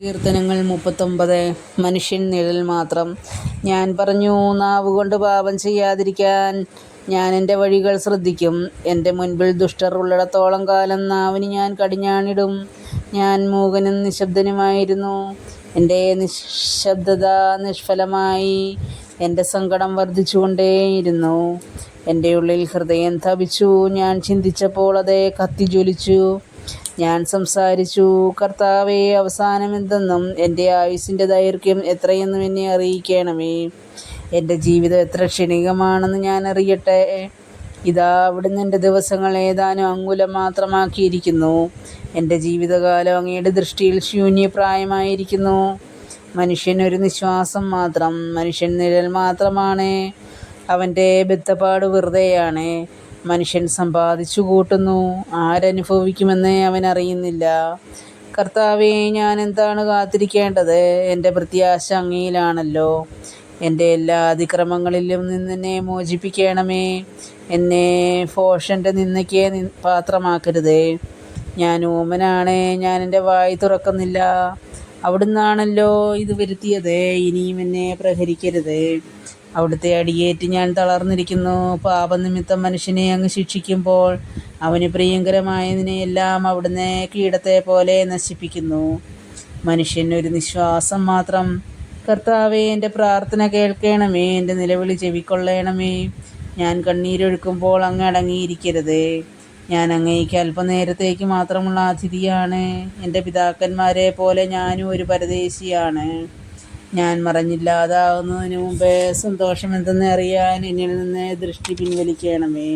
കീർത്തനങ്ങൾ മുപ്പത്തൊമ്പത്. മനുഷ്യൻ നിഴൽ മാത്രം. ഞാൻ പറഞ്ഞു നാവുകൊണ്ട് പാപം ചെയ്യാതിരിക്കാൻ ഞാൻ എന്റെ വഴികൾ ശ്രദ്ധിക്കും. എന്റെ മുൻപിൽ ദുഷ്ടർ ഉള്ളിടത്തോളം കാലം നാവിന് ഞാൻ കടിഞ്ഞാണിടും. ഞാൻ മൂകനും നിശബ്ദനുമായിരുന്നു. എന്റെ നിശബ്ദത നിഷ്ഫലമായി എന്റെ സങ്കടം വർദ്ധിച്ചുകൊണ്ടേയിരുന്നു. എന്റെ ഉള്ളിൽ ഹൃദയം തപിച്ചു. ഞാൻ ചിന്തിച്ചപ്പോൾ അത് കത്തിജ്വലിച്ചു ഞാൻ സംസാരിച്ചു. കർത്താവേ അവസാനം എന്തെന്നും? എന്റെ ആയുസ്സിന്റെ ദൈർഘ്യം എത്രയെന്നും എന്നെ അറിയിക്കണമേ. എന്റെ ജീവിതം എത്ര ക്ഷണികമാണെന്ന് ഞാൻ അറിയട്ടെ. ഇതാ അവിടുന്ന് എന്റെ ദിവസങ്ങൾ ഏതാനും അങ്കുലം മാത്രമാക്കിയിരിക്കുന്നു. എന്റെ ജീവിതകാലം അങ്ങയുടെ ദൃഷ്ടിയിൽ ശൂന്യപ്രായമായിരിക്കുന്നു. മനുഷ്യൻ ഒരു നിശ്വാസം മാത്രം മനുഷ്യൻ നിഴൽ മാത്രമാണ്. അവന്റെ ബദ്ധപ്പാട് വെറുതെയാണ്. മനുഷ്യൻ സമ്പാദിച്ചു കൂട്ടുന്നു. ആരനുഭവിക്കുമെന്ന് അവൻ അറിയുന്നില്ല. കർത്താവെ ഞാൻ എന്താണ് കാത്തിരിക്കേണ്ടത്? എന്റെ പ്രത്യാശ അങ്ങയിലാണല്ലോ. എന്റെ എല്ലാ അതിക്രമങ്ങളിലും നിന്ന് എന്നെ മോചിപ്പിക്കണമേ. എന്നെ ഫോഷന്റെ നിന്നയ്ക്ക് പാത്രമാക്കരുതേ. ഞാൻ ഊമനാണ് ഞാൻ എന്റെ വായി തുറക്കുന്നില്ല. അവിടുന്നാണല്ലോ ഇത് വരുത്തിയത്. ഇനിയും എന്നെ പ്രഹരിക്കരുത്. അവിടുത്തെ അടിയേറ്റ് ഞാൻ തളർന്നിരിക്കുന്നു. പാപനിമിത്തം മനുഷ്യനെ അങ്ങ് ശിക്ഷിക്കുമ്പോൾ അവന് പ്രിയങ്കരമായതിനെയെല്ലാം അവിടുന്ന് കീടത്തെ പോലെ നശിപ്പിക്കുന്നു. മനുഷ്യൻ ഒരു നിശ്വാസം മാത്രം. കർത്താവെ എന്റെ പ്രാർത്ഥന കേൾക്കണമേ എന്റെ നിലവിളി ചെവിക്കൊള്ളണമേ. ഞാൻ കണ്ണീരൊഴുക്കുമ്പോൾ അങ്ങ് അടങ്ങിയിരിക്കരുത്. ഞാൻ അങ്ങേക്ക് അല്പനേരത്തേക്ക് മാത്രമുള്ള അതിഥിയാണ്. എന്റെ പിതാക്കന്മാരെ പോലെ ഞാനും ഒരു പരദേശിയാണ്. ഞാൻ മറഞ്ഞില്ലാതാവുന്നതിന് മുമ്പേ സന്തോഷം എന്തെന്ന് അറിയാൻ എന്നിൽ നിന്ന് ദൃഷ്ടി പിൻവലിക്കണമേ.